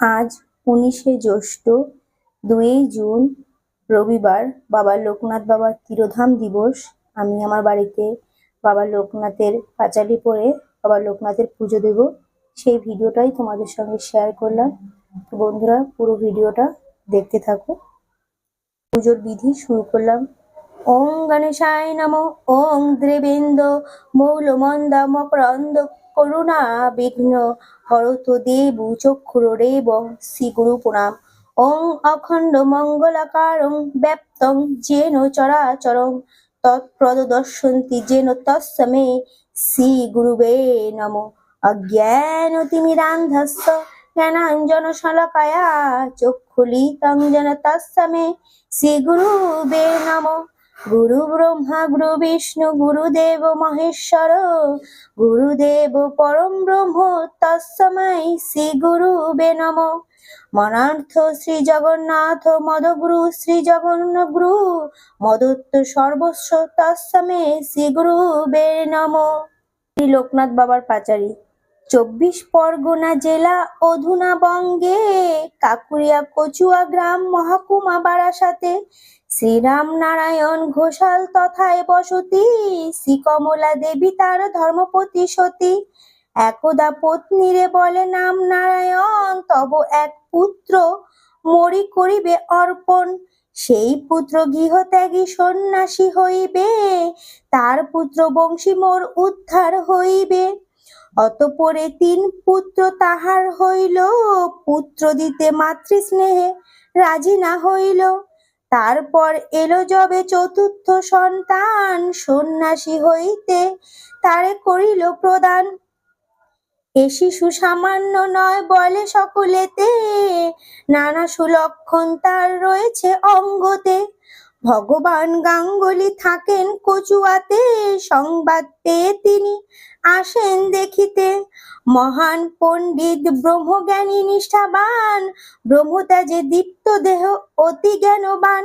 আজ উনিশে জ্যৈষ্ঠ দুই জুন রবিবার বাবা লোকনাথ বাবার তিরোধাম দিবস। আমি আমার বাড়িতে বাবা লোকনাথের পাঁচালি পরে বাবা লোকনাথের পুজো দেব। সেই ভিডিওটাই তোমাদের সঙ্গে শেয়ার করলাম। বন্ধুরা, পুরো ভিডিওটা দেখতে থাকো। পুজোর বিধি শুরু করলাম। ওং গণেশায় নম, ওং দ্রেবেন্দ্র মৌলমন্দ মকরন্দ করুণা বিঘ্ন হরত দেব চক্ষুরেব শ্রী গুরু প্রণাম। ওং অখণ্ড মঙ্গলাকারং ব্যাপ্তং যেন চরাচরং তৎপ্রদর্শন্তি যেন তস্মে শ্রী গুরুবে নম। অজ্ঞানতিমিরান্ধস্য জ্ঞানাঞ্জন শলাকায়া চক্ষুলিতং যেন তস্মে শ্রী গুরুবে নম। গুরু ব্রহ্মা, গুরু বিষ্ণু, গুরুদেব মহেশ্বর, গুরুদেব পরম ব্রহ্ম তস্মৈ শ্রী গুরুবে নম। মনার্থ শ্রী জগন্নাথ, মদগুরু শ্রী জগন্ন গুরু মদত্ত সর্বস্ব তস্মে শ্রী গুরুবে নম। শ্রী লোকনাথ বাবার পাচারি চব্বিশ পরগনা জেলা অধুনা বঙ্গে কাকুরিয়া, কচুয়া গ্রাম, মহাকুমা বারাসাতে শ্রীরাম নারায়ণ ঘোষাল তথায় বসতি শ্রী কমলা দেবী তার ধর্মপতি সতী। একদা পত্নীরে বলে নাম নারায়ণ, তব এক পুত্র মরি করিবে অর্পণ। সেই পুত্র গৃহত্যাগী সন্ন্যাসী হইবে, তার পুত্র বংশী মোর উদ্ধার হইবে। অতপরে তিন পুত্র তাহার হইল, পুত্র দিতে মাতৃস্নেহে রাজি না হইল। তারপর এলো যবে চতুর্থ সন্তান, সন্ন্যাসী হইতে তারে করিল প্রদান। এ শিশু সামান্য নয় বলে সকলেতে, নানা সুলক্ষণ তার রয়েছে অঙ্গতে। ভগবান গাঙ্গুলি থাকেন কচুয়াতে, সংবাদ পেয়ে তিনি আসেন দেখিতে। মহান পণ্ডিত, ব্রহ্মজ্ঞানী, নিষ্ঠাবান ব্রহ্মতাজে দীপ্ত দেহ অতি জ্ঞানবান।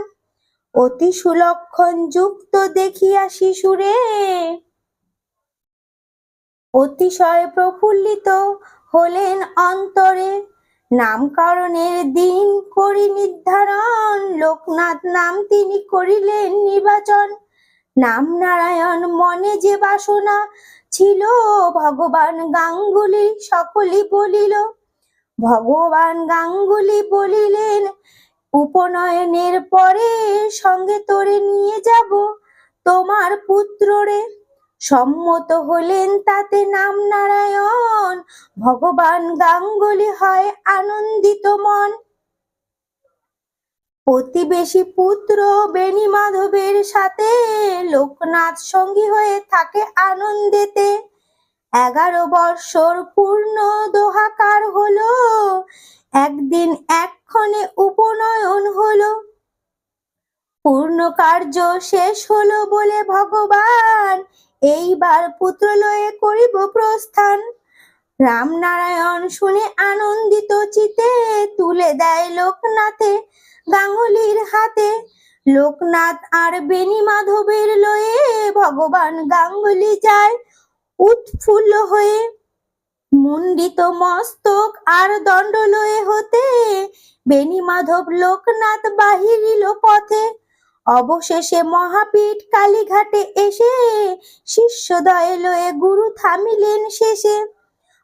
অতি সুলক্ষণ যুক্ত দেখিয়া শিশুরে অতিশয় প্রফুল্লিত হলেন অন্তরে। নামকরণের দিন করি নির্ধারণ। লোকনাথ নাম তিনি করিলেন নির্বাচন। নাম নারায়ণ মনে যে বাসনা ছিল, ভগবান গাঙ্গুলি সকলই বলিল। ভগবান গাঙ্গুলি বলিলেন, উপনয়নের পরে সঙ্গে তোরে নিয়ে যাব, তোমার পুত্ররে সম্মত হলেন তাতে নাম নারায়ণ। ভগবান গাঙ্গুলি হয় আনন্দিত মন। প্রতিবেশী পুত্র বেণী মাধবের সাথে লোকনাথ সঙ্গী হয়ে থাকে আনন্দেতে। এগারো বৎসর পূর্ণ দোহাকার হলো, একদিন এক্ষণে উপনয়ন হলো। পূর্ণ কার্য শেষ হলো বলে ভগবান এইবার পুত্র লয়ে করিব প্রস্থান। রামনারায়ণ শুনে আনন্দিত চিতে তুলে দেয় লোকনাথে গাঙ্গুলির হাতে। লোকনাথ আর বেণী মাধবের লয়ে ভগবান গাঙ্গুলি যায় উৎফুল্ল হয়ে। মুন্ডিত মস্তক আর দণ্ড লয়ে হতে বেণী মাধব লোকনাথ বাহিরিল পথে। অবশেষে মহাপীঠ কালীঘাটে এসে শিষ্যদয়ে লয়ে গুরু থামিলেন শেষে।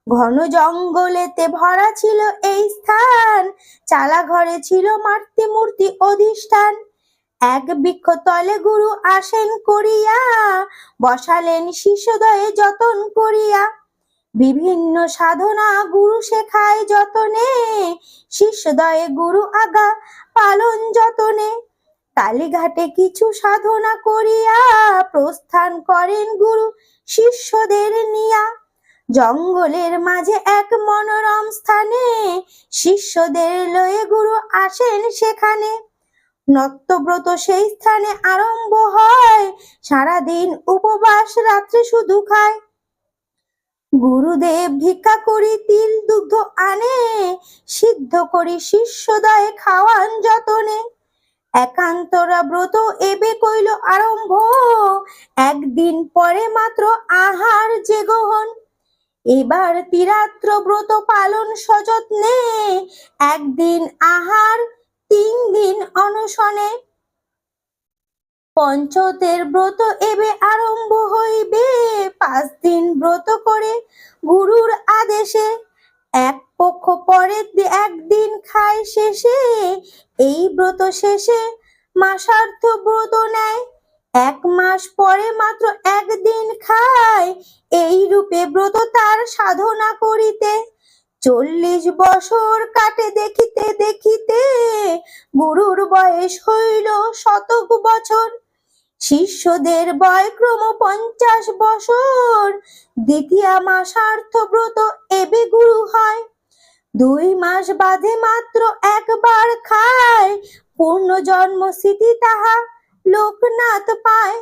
ঘন জঙ্গলেতে ভরা ছিল এই স্থান। চালা ঘরে ছিল মাতৃ মূর্তি অধিষ্ঠান। এক বৃক্ষ তলে গুরু আসেন করিয়া, বসালেন শিষ্যদয়ে যতন করিয়া। বিভিন্ন সাধনা গুরু শেখায় যতনে শিষ্যদয়ে গুরু আগা পালন যতনে। কালীঘাটে কিছু সাধনা করিয়া প্রস্থান করেন গুরু শিষ্যদের নিয়া। জঙ্গলের মাঝে এক মনোরম স্থানে শিষ্যদের লয়ে গুরু আসেন সেখানে। নত্যব্রত সেই স্থানে আরম্ভ হয়, সারাদিন উপবাস, রাত্রে শুধু খায়। গুরুদেব ভিক্ষা করি, তিল দুগ্ধ আনে, সিদ্ধ করি শিষ্যদয়ে খাওয়ান যতনে। একান্তরা ব্রত এবে কইল আরম্ভ, একদিন পরে মাত্র আহার যে গ্রহণ। এবার তিরাত্র ব্রত পালন সযত্নে একদিন আহার, তিন দিন অনশনে। পঞ্চতের ব্রত এবে আরম্ভ হইবে, পাঁচ দিন ব্রত করে গুরুর আদেশে। এক পক্ষ পরে একদিন খায় শেষে, এই ব্রত শেষে মাসার্থ ব্রত নেয়। এক মাস পরে মাত্র একদিন খায়। এই রূপে ব্রত তার সাধনা করিতে। চল্লিশ বছর কাটে দেখিতে দেখিতে। গুরুর বয়স হইল শতক বছর। শিষ্যদের বয় ক্রম পঞ্চাশ বছর। দ্বিতীয় মাসার্থ ব্রত এবে গুরু হয়। দুই মাস বাদে মাত্র একবার খায়। পূর্ণ জন্ম স্মৃতি তাহা লোকনাথ পায়।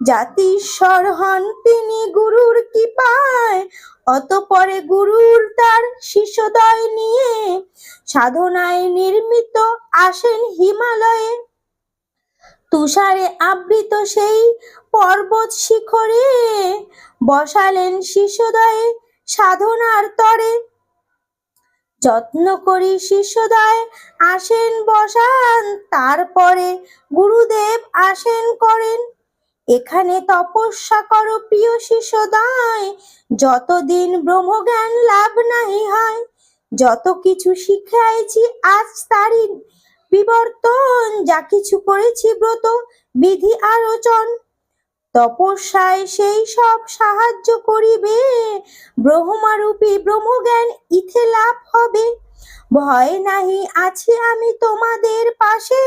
জাতিস্বর হন তিনি গুরুর কি পায় অতপরে গুরুর তার শিষ্যদয় নিয়ে সাধনায় নির্মিত আসেন হিমালয়ে। তুষারে আবৃত সেই পর্বত শিখরে বসালেন শিষ্যদয়ে সাধনার তরে যত্ন করি শিষ্যদয় আসেন, বসান, তারপরে গুরুদেব আসেন করেন। এখানে তপস্যা করো প্রিয় শিষ্যদয় যতদিন ব্রহ্মজ্ঞান লাভ নাহি হয়, যত কিছু শিখাইছি আজ তারই বিবর্তন, যা কিছু করেছি ব্রত, বিধি আলোচন তপস্যায় সেই সব সাহায্য করিবে। ব্রহ্মারূপী ব্রহ্মজ্ঞান ইথে লাভ হবে। ভয় নাহি আছি আমি তোমাদের পাশে।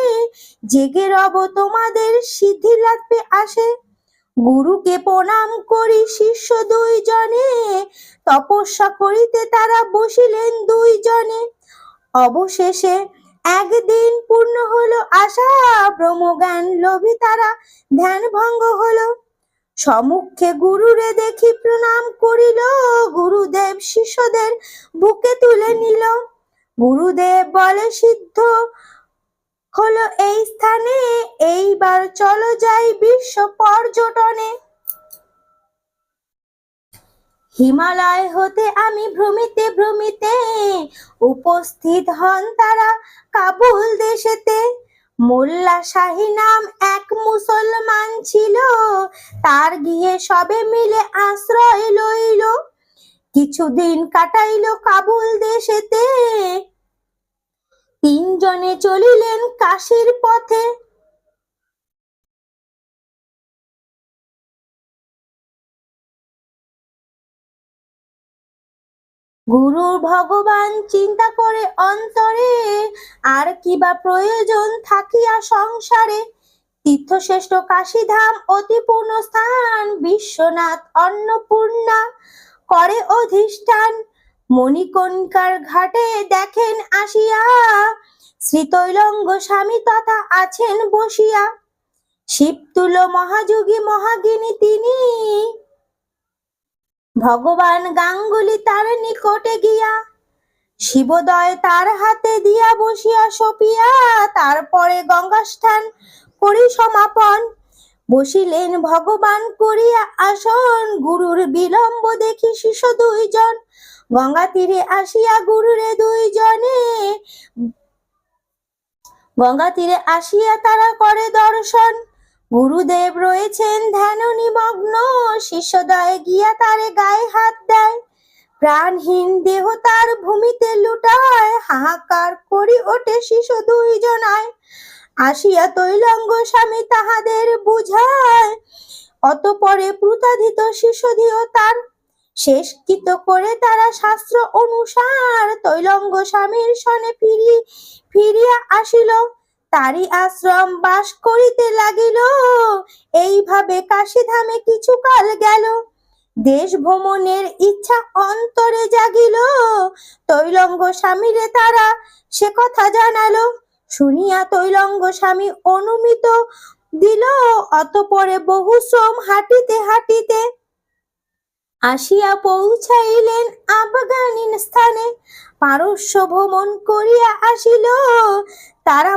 জেগে রব তোমাদের সিদ্ধি লাগবে আসে। গুরুকে প্রণাম করি শিষ্য দুইজনে। তপস্যা করিতে তারা বসিলেন দুইজনে। অবশেষে একদিন পূর্ণ হলো আশা, ব্রহ্মজ্ঞান লোভী তারা, ধ্যান ভঙ্গ হলো। সম্মুখে গুরুরে দেখি প্রণাম করিল, গুরুদেব শিষ্যদের বুকে তুলে নিল। গুরুদেব বলে, সিদ্ধ হলো এই স্থানে, এইবার চলো যাই বিশ্ব পর্যটনে। হিমালয় হতে আমি ভ্রমিতে ভ্রমিতে উপস্থিত হন তারা কাবুল দেশেতে। মোল্লা শাহী নাম এক মুসলমান ছিল, তার গিয়ে সবে মিলে আশ্রয় লইল। কিছুদিন কাটাইল কাবুল দেশেতে। তিনজনে চলিলেন কাশির পথে। গুরুর ভগবান চিন্তা করে অন্তরে, আর কিবা প্রয়োজন থাকিয়া সংসারে। তীর্থশ্রেষ্ঠ কাশীধাম অতি পূর্ণ স্থান, বিশ্বনাথ অন্নপূর্ণা করে অধিষ্ঠান। মণিকণিকার ঘাটে দেখেন আসিয়া, শ্রীতৈলঙ্গ স্বামী তথা আছেন বসিয়া। শিবতুল মহাযোগী মহাগিনী তিনি ভগবান গাঙ্গুলি তার নিকটে গিয়া শিবদয় তার হাতে দিয়া বসিয়া সপিয়া, তারপরে গঙ্গাস্থান করি সমাপন বসিলেন ভগবান করিয়া আসন, গুরুর বিলম্ব দেখি শিশু দুইজন। গঙ্গা তীরে আসিয়া গুরুরে দুইজনে। গঙ্গা তীরে আসিয়া তারা করে দর্শন। গুরুদেব রয়েছেন ধ্যান নিমগ্ন শিষ্যদয় গিয়া তারে গায়ে হাত দেয়। প্রাণহীন দেহ তার ভূমিতে লুটায়, হাহাকার করি ওঠে শিশু দুইজনায়। আসিয়া তৈলঙ্গ স্বামী তাহাদের বুঝায়, অতপরে প্রতাধিত শিশুদিও তার। শেষকৃত করে তারা শাস্ত্র অনুসার তৈলঙ্গ স্বামীর সনে ফিরি ফিরিয়া আসিল। তারই আশ্রম বাস করিতে লাগিল। এইভাবে কাশীধামে কিছুকাল গেল। দেশ ভ্রমণের ইচ্ছা অন্তরে জাগিল। তৈলঙ্গ স্বামীরে তারা সে কথা জানালো। শুনিয়া তৈলঙ্গ স্বামী অনুমিত দিল। অতপরে বহু শ্রম হাঁটিতে হাঁটিতে আসিয়া পৌঁছাইলেন আফগানিন স্থানে পারস্য ভ্রমণ করিয়া আসিল। তারা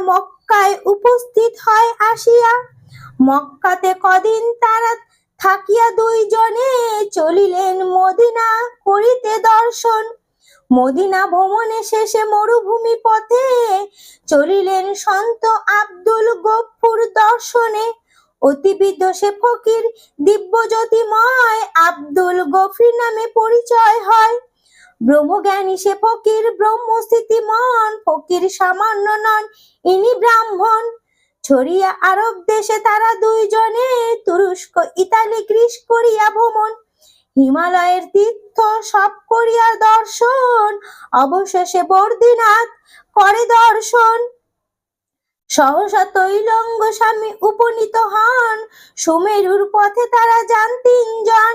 মক্কায় উপস্থিত হয় আসিয়া। মক্কাতে কদিন তারা থাকিয়া দুইজনে চলিলেন মদিনা করিতে দর্শন। মদিনা ভ্রমণে শেষে মরুভূমি পথে চলিলেন সন্ত আব্দুল গফুর দর্শনে। অতি বিদ্বেষে ফকির দিব্য জ্যোতিময় আব্দুল গফির নামে পরিচয় হয়। ব্রহ্মজ্ঞানী সে ফকির, ব্রহ্মস্থিতি মন, ফকির সামান্য নন, ইনি ব্রাহ্মণ। ছড়িয়া আরব দেশে তারা দুইজনে, তুরস্ক, ইতালি, গ্রীস করিয়া ভ্রমণ। হিমালয়ের তীর্থ সব করিয়া দর্শন, অবশেষে বর্দিনাথ করে দর্শন। সহসা তৈলঙ্গ স্বামী উপনীত হন, সুমেরুর পথে তারা যান তিনজন।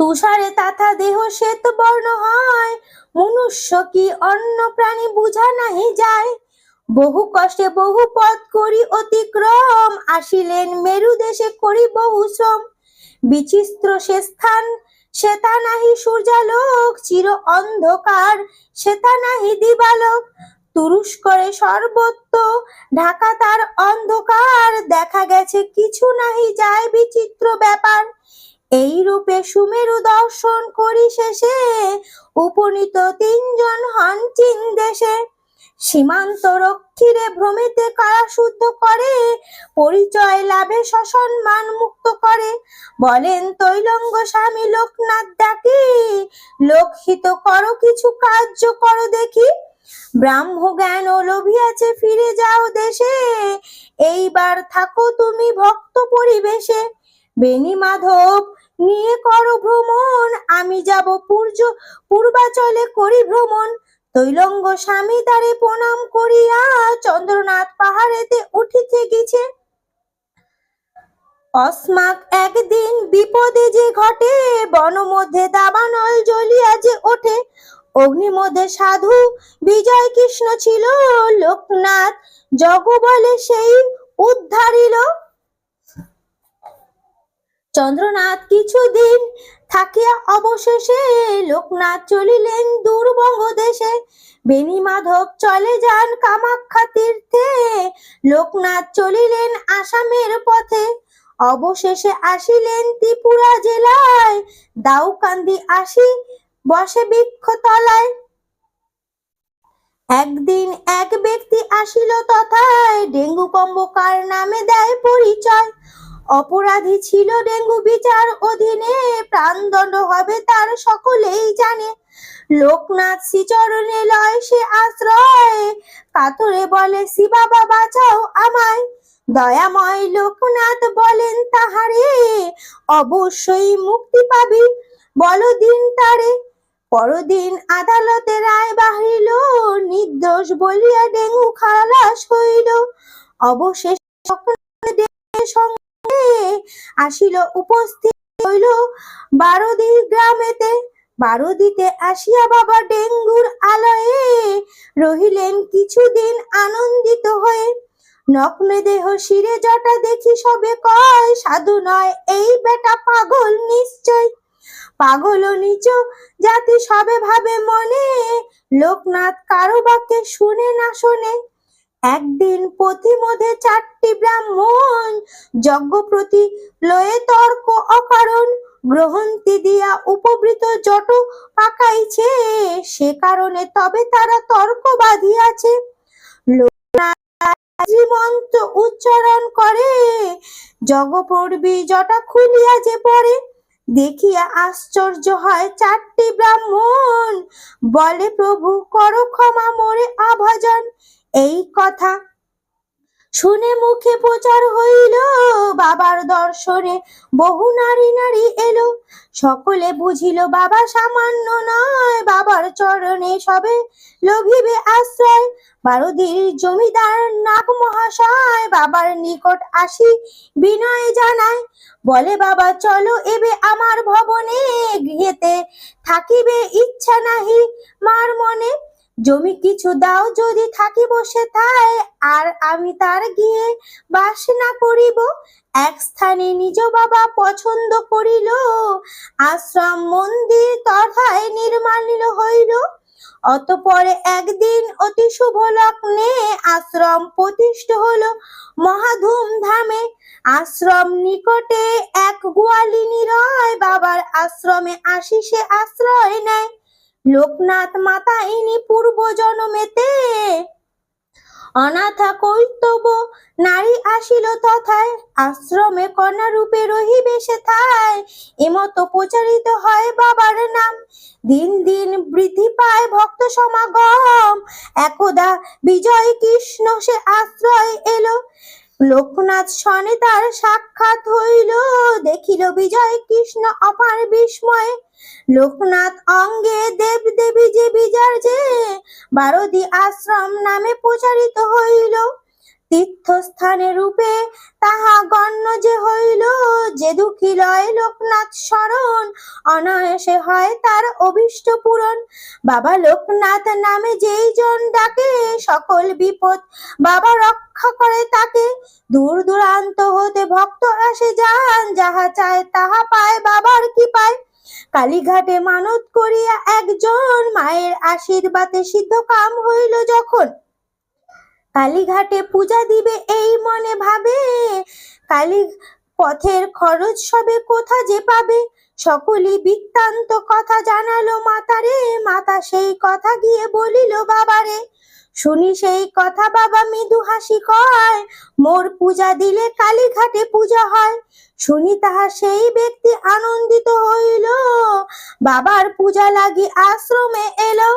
তুষারে তাথা দেহ শ্বেত বর্ণ হয়। মনুষ্য কি অন্য প্রাণী বুঝা নাহি যায়। বহু কষ্টে বহু পথ করি অতিক্রম, আসিলেন মেরু দেশে করি বহু শ্রম। বিচিত্র সে স্থান সেতা নাহি সূর্যালোক, চির অন্ধকার সেতা নাহি দিবালোক। তুরস্করে সর্বত্র, ঢাকা তার অন্ধকার, দেখা গেছে কিছু নাহি যায় বিচিত্র ব্যাপার। এই রূপে সুমেরু দর্শন করি শেষে। উপনীত তিনজন হন চীন দেশে। সীমান্ত রক্ষীরে ভ্রমিতে কারা শুদ্ধ করে, পরিচয় লাভে সসম্মান মুক্ত করে। বলেন, তৈলঙ্গ স্বামী লোকনাথ ডাকি লোকহিত করো, কিছু কার্য করো দেখি। ব্রাহ্ম জ্ঞান লোভিয়াছে ফিরে যাও দেশে। এইবার থাকো তুমি ভক্ত পরিবেশে। বেনি মাধব, নিয়ে করো ভ্রমণ। আমি যাব পূর্য, পূর্বাচলে করি ভ্রমণ। তৈলঙ্গ স্বামী তারে প্রণাম করিয়া চন্দ্রনাথ পাহাড়েতে উঠিতে গেছে। অস্মাক একদিন বিপদে যে ঘটে বন মধ্যে দাবানল জ্বলিয়া যে ওঠে। অগ্নি মধ্যে সাধু, বিজয় কৃষ্ণ ছিল, লোকনাথ জগবলে সেই উদ্ধারিল। চন্দ্রনাথ কিছুদিন থাকিয়া অবশেষে লোকনাথ চলিলেন দূরবঙ্গ দেশে। বেনি মাধব চলে যান কামাখ্যা তীর্থে। লোকনাথ চলিলেন আসামের পথে। অবশেষে আসিলেন ত্রিপুরা জেলায়। দাউকান্দি আসি বসে বৃক্ষ তলায় একদিন এক ব্যক্তি আসিল তথায়। ডেঙ্গু কম্বকার নামে দেয় পরিচয়। অপরাধী ছিল ডেঙ্গু বিচার অধীনে, প্রাণদণ্ড হবে তার সকলেই জানে। লোকনাথ শ্রীচরণে লয় সে আশ্রয়, কাতরে বলে, শিবা বাবা বাঁচাও আমায়। দয়াময় লোকনাথ বলেন তাহারে, অবশ্যই মুক্তি পাবি। বলো দিন তারে, পরদিন আদালতে রায় বাহিল, নির্দোষ বলিয়া ডেঙ্গু খালাস হইল। অবশেষ আসিল উপস্থিত হইল বারোদি গ্রামেতে। বারোদিতে আসিয়া বাবা ডেঙ্গুর আলয়ে রহিলেন কিছুদিন আনন্দিত হয়ে। নগ্ন দেহ শিরে জটা দেখি সবে কয়, সাধু নয়, এই বেটা পাগল নিশ্চয়। পাগল নিচ জাতি সবে ভাবে মনে, লোকনাথ কারও বাক্যে শুনে না শোনে। একদিন পথি মধ্যে চারটি ব্রাহ্মণ যজ্ঞ প্রতি লয়ে তর্ক অকারণ গ্রহন্তি দিয়া উপবৃত জট পাকাইছে। সে কারণে তবে তারা তর্ক বাঁধিয়াছে। মন্ত্র উচ্চারণ করে, জগপর্বী জটা খুলিয়া যে পড়ে, দেখিয়া আশ্চর্য হয় চারটি ব্রাহ্মণ। বলে, প্রভু, করো ক্ষমা, মোরে অভজন এই কথা শুনে মুখে প্রচার হইল। বাবার দর্শনে বহু নারী নারী এলো। সকলে বুঝিল, বাবা সামান্য নয়, বাবার চরণে সবে লোভিবে আশ্রয়। বারোদির জমিদার নাগ মহাশয় বাবার নিকট আসি বিনয় জানায়, বলে, বাবা, চলো এবে আমার ভবনে, গৃহেতে থাকিবে ইচ্ছা নাহি। মার মনে জমি কিছু দাও, যদি থাকি বসে থাই আর আমি তার গিয়ে বাস না করিব। এক স্থানে নিজ বাবা পছন্দ করিল, আশ্রম মন্দির তথায় নির্মাণিল হইল। অতপরে একদিন অতি শুভ লগ্নে আশ্রম প্রতিষ্ঠ হলো মহা ধুমধামে আশ্রম নিকটে এক গোয়ালিনী রয় বাবার আশ্রমে আসিসে আশ্রয় নেয়। লোকনাথ মাতা ইনি পূর্ব জন্মেতে। অনাথা কর্তব্য, নারী আসিল তথায়, আশ্রমে কন্যা রূপে রহিবে এমতো প্রচারিত হয় বাবার নাম। দিন দিন বৃদ্ধি পায় ভক্ত সমাগম। একদা বিজয় কৃষ্ণ সে আশ্রয় এলো। লোকনাথ সনে তার সাক্ষাৎ হইল। দেখিল বিজয় কৃষ্ণ অপার বিস্ময়। লোকনাথ অঙ্গে দেব দেবী যে বিজার যে, বারদি আশ্রম নামে প্রচারিত হইল। তীর্থস্থানে রূপে তাহা গণ্য যে হইল, যে দুঃখী লয় লোকনাথ স্মরণ অনায়াসে হয় তার অভিষ্ট পূরণ। বাবা লোকনাথ নামে যেই জন ডাকে, সকল বিপদ বাবা রক্ষা করে তাকে। দূর দূরান্ত হতে ভক্ত আসে যান, যাহা চায় তাহা পায়, বাবার কি পায় কালীঘাটে মানত করিয়া একজন মায়ের আশীর্বাদে সিদ্ধ কাম হইল যখন। কালীঘাটে পূজা দিবে এই মনে ভাবে, কালী পথের খরচ সবে কোথা যে পাবে? সকলই বৃত্তান্ত কথা জানালো মাতারে, মাতা সেই কথা গিয়ে বলিল, বাবারে শুনি সেই কথা বাবা, মৃদু হাসি কয়। মোর পূজা দিলে কালীঘাটে পূজা হয়। শুনি তাহা সেই ব্যক্তি আনন্দিত হইল। বাবার পূজা লাগি আশ্রমে এলো।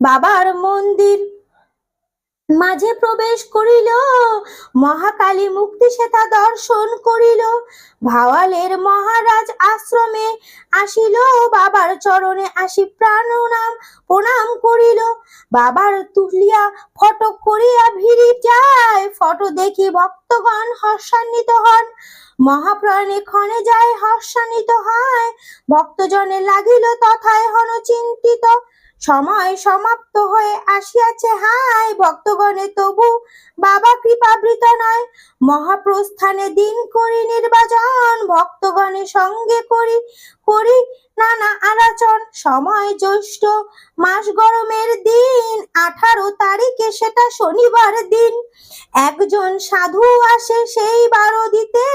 বাবার মন্দির মাঝে প্রবেশ করিল, মহাকালী মুক্তি সেতা দর্শন করিল। ভাওয়ালের মহারাজ আশ্রমে আসিল, বাবার চরণে আসি প্রাণনাম প্রণাম করিল। বাবার তুলিয়া ফটো করিয়া ভিড়ি যায়, ফটো দেখি ভক্তগণ হর্ষান্বিত হন। মহাপ্রাণে ক্ষণে যায় হর্ষান্বিত হয়, ভক্তজনে লাগিল তথায় হন চিন্তিত সময় সমাপ্ত হয়ে আসিয়াছে। হাই ভক্তগণে, তবু বাবা কৃপাবৃত নয়। মহাপ্রস্থানে দিন করি নির্বাচন ভক্তগণের সঙ্গে করি করি নানা আলোচন সময় জ্যৈষ্ঠ মাস গরমের দিন, আঠারো তারিখে সেটা শনিবার দিন। একজন সাধু আসে সেই বারো দিতে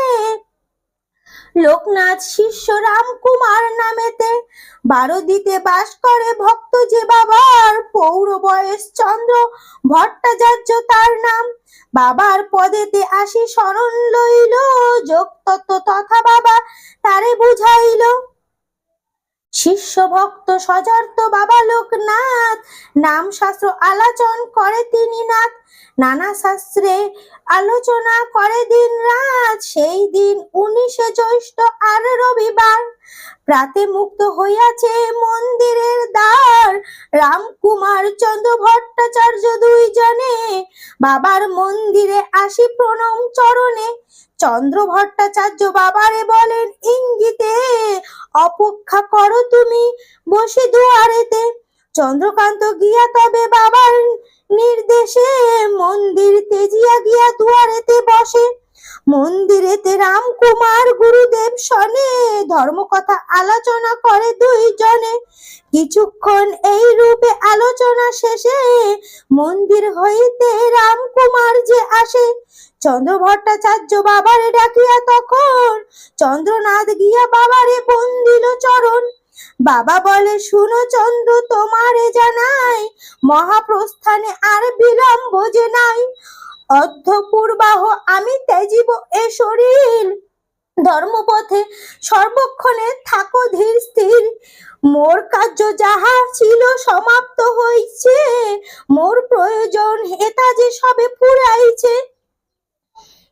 লোকনাথ শিষ্য রামকুমার নামেতে। বারো দিতে বাস করে ভক্ত যে বাবার পৌর বয়স চন্দ্র ভট্টাচার্য তার নাম। বাবার পদেতে আসি শরণ লইল যোগ তত্ত্ব তথা বাবা তারে বুঝাইল শিষ্য ভক্ত সজার্ত বাবা লোকনাথ। নাম শাস্ত্র আলোচন করে তিনি নাথ। নানা শাস্ত্রে আলোচনা করে দিন রাত সেই দিন উনিশে জ্যৈষ্ঠ আর রবিবার প্রাতে মুক্ত হইয়াছে মন্দিরের দ্বার। রামকুমার চন্দ্র ভট্টাচার্য দুইজনে বাবার মন্দিরে আসি প্রণম চরণে। চন্দ্র ভট্টাচার্য বাবারে বলেন, ইঙ্গিতে অপেক্ষা করো তুমি বসে দুয়ারেতে। চন্দ্রকান্ত গিয়া তবে বাবার নির্দেশে মন্দির তেজিয়া গিয়া দুয়ারেতে বসে। মন্দিরেতে রামকুমার গুরুদেব শনে, ধর্মকথা আলোচনা করে দুইজনে। কিছুক্ষণ এই রূপে আলোচনা শেষে মন্দির হইতে রামকুমার যে আসে, চন্দ্র ভট্টাচার্য বাবারে ডাকিয়া তখন চন্দ্রনাথ গিয়া বাবারে বন্দিল চরণ। বাবা বলে, শুনো চন্দ্র, তোমারে জানাই, মহাপ্রস্থানে আর বিলম্ব যে নাই। অর্ধপূর্বাহ আমি ত্যাজিব এ শরীর। ধর্মপথে সর্বক্ষণে থাকো ধীর স্থির। মোর কার্য যাহা ছিল সমাপ্ত হইছে, মোর প্রয়োজন হেতা যে সবে পুরাইছে।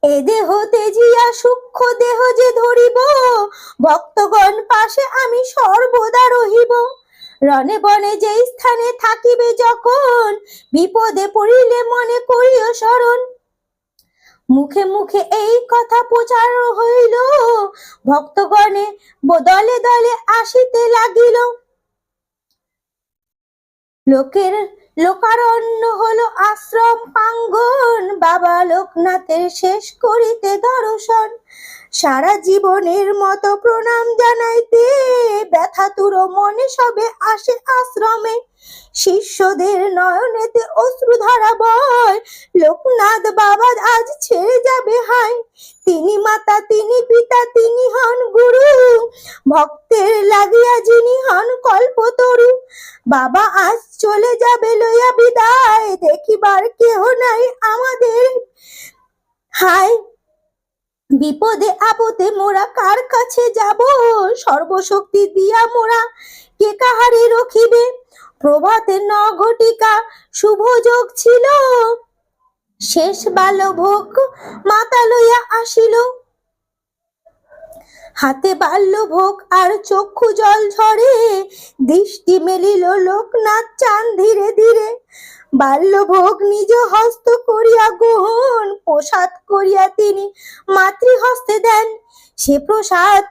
এ দেহ তেজিয়া সূক্ষ্ম দেহ যে ধরিব, ভক্তগণ পাশে আমি সর্বদা রহিব। রণে বনে যে স্থানে থাকিবে যখন, বিপদে পড়িলে মনে করিও স্মরণ। মুখে মুখে এই কথা প্রচার হইল, ভক্তগণে দলে দলে আসিতে লাগিল। লোকের লোকারণ্য হলো আশ্রম প্রাঙ্গণ বাবা লোকনাথের শেষ করিতে দর্শন। সারা জীবনের মতো প্রণাম জানাইতে। ব্যথাতুর মনে সবে আসে আশ্রমে। শিষ্যদের নয়নেতে অশ্রুধারা বয়। লোকনাথ বাবা আজ ছেড়ে যাবে হাই তিনি মাতা, তিনি পিতা, তিনি হন ভক্তের লাগিয়া যিনি হন কল্পতরু, বাবা আজ চলে যাবে লইয়া বিদায়। দেখিবার কেহ নাই আমাদের। হাই বিপদে আপদে মোরা কার কাছে যাব? সর্বশক্তি দিয়া মোরা কে কাহারে রখিবে? প্রভাতে ন ঘটিকা শুভ যোগ ছিল। শেষ বালভোগ ভোগ মাতা লইয়া আসিল। হাতে বাল্য ভোগ আর চক্ষু জল ঝরে, দৃষ্টি মেলিল লোকনাথ চান ধীরে ধীরে। বাল্যভোগ নিজ হস্ত করিয়া গ্রহণ, প্রসাদ করিয়া তিনি মাতৃহস্তে দেন। সে প্রসাদ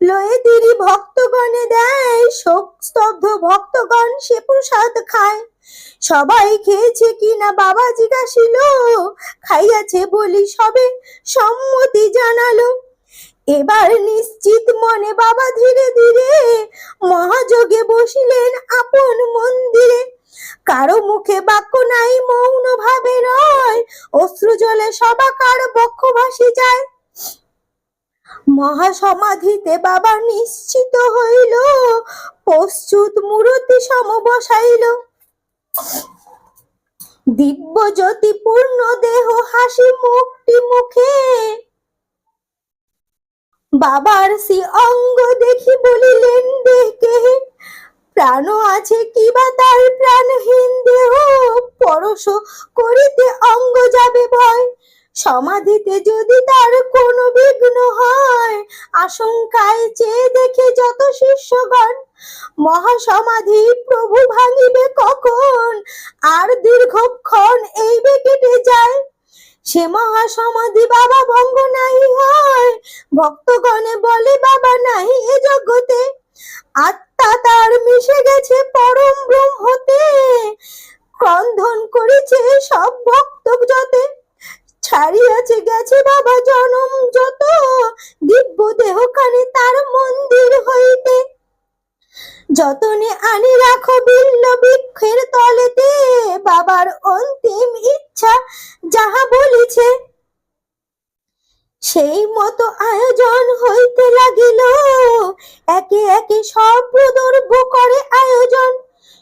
লয়ে তিনি ভক্তগণে দেয়, শোক স্তব্ধ ভক্তগণ সে প্রসাদ খায়। সবাই খেয়েছে কিনা বাবা জিজ্ঞাসিল, খাইয়াছে বলি সবে সম্মতি জানালো। এবার নিশ্চিত মনে বাবা ধীরে ধীরে মহাযোগে বসিলেন আপন মন্দিরে। কারও মুখে বাক্য নাই মৌন ভাবে রয় অশ্রু জলে সবাকার বক্ষ ভাসি যায়। মহাসমাধিতে বাবা নিশ্চিত হইল, প্রস্তুত মূরতি সম বসাইল। দিব্য জ্যোতি পূর্ণ দেহ হাসি মুক্তি মুখে বাবার সে অঙ্গ দেখি বলিলেন, দেখে প্রাণ আছে কিবা তার প্রাণহীন দেহ? পরশ করিতে অঙ্গ যাবে ভয়। সমাধিতে যদি তার কোনো বিঘ্ন হয়, আশঙ্কায় চেয়ে দেখে যত শিষ্যগণ, মহাসমাধি প্রভু ভাঙিবে কখন? আর দীর্ঘক্ষণ এই কেটে যায়। সে মহা সমাধি বাবা ভঙ্গ নাই হয়। ভক্তগণে বলে, বাবা নাই এ জগতে। আত্মা তার মিশে গেছে পরম ব্রহ্মতে। ক্রন্ধন করেছে সব ভক্ত যতে। ছাড়িয়াছে গেছে বাবা জনম যত। দিব্য দেহখানে তার মন্দির হইতে। যতনে আনি রাখো বিল্ল বৃক্ষের তলেতে। বাবার ইচ্ছা বলিছে, সেই মতো আয়োজন হইতে লাগিল। একে একে সব প্রদর্ভ করে আয়োজন।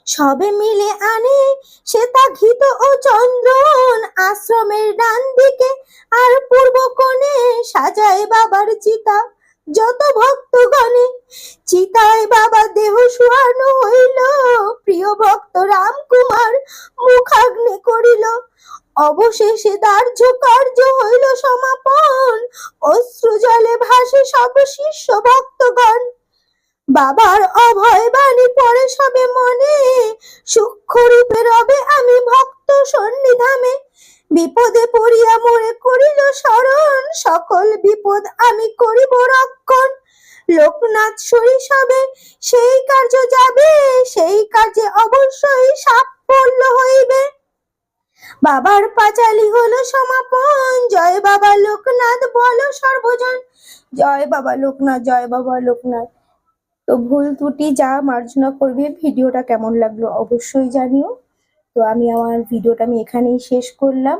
সবে মিলে আনে সে তা ঘিত ও চন্দ্রন। আশ্রমের ডান দিকে আর পূর্ব কোণে সাজায় বাবার চিতা যত ভক্তগণে। চিতায় বাবা দেহ শুয়ানো হইল। প্রিয় ভক্ত রামকুমার মুখাগ্নি করিল। অবশেষে দার্য কার্য হইল সমাপন। অশ্রু জলে ভাসে সব শিষ্য ভক্তগণ। বাবার অভয় বাণী পড়ে সবে মনে। সূক্ষ্ম রূপে রবে আমি ভক্ত সন্নিধামে। বিপদে পড়িয়া মোরে করিল স্মরণ সকল বিপদ আমি করিব রক্ষণ। লোকনাথ সরিষাবে সেই কার্য যাবে, সেই কাজে অবশ্যই সাফল্য হইবে। বাবার পাঁচালি হলো সমাপন। জয় বাবা লোকনাথ, বলো সর্বজন। জয় বাবা লোকনাথ, জয় বাবা লোকনাথ। তো ভুল ত্রুটি যা মার্জনা করবে, ভিডিওটা কেমন লাগল অবশ্যই জানিও। তো আমি আমার ভিডিওটা আমি এখানেই শেষ করলাম।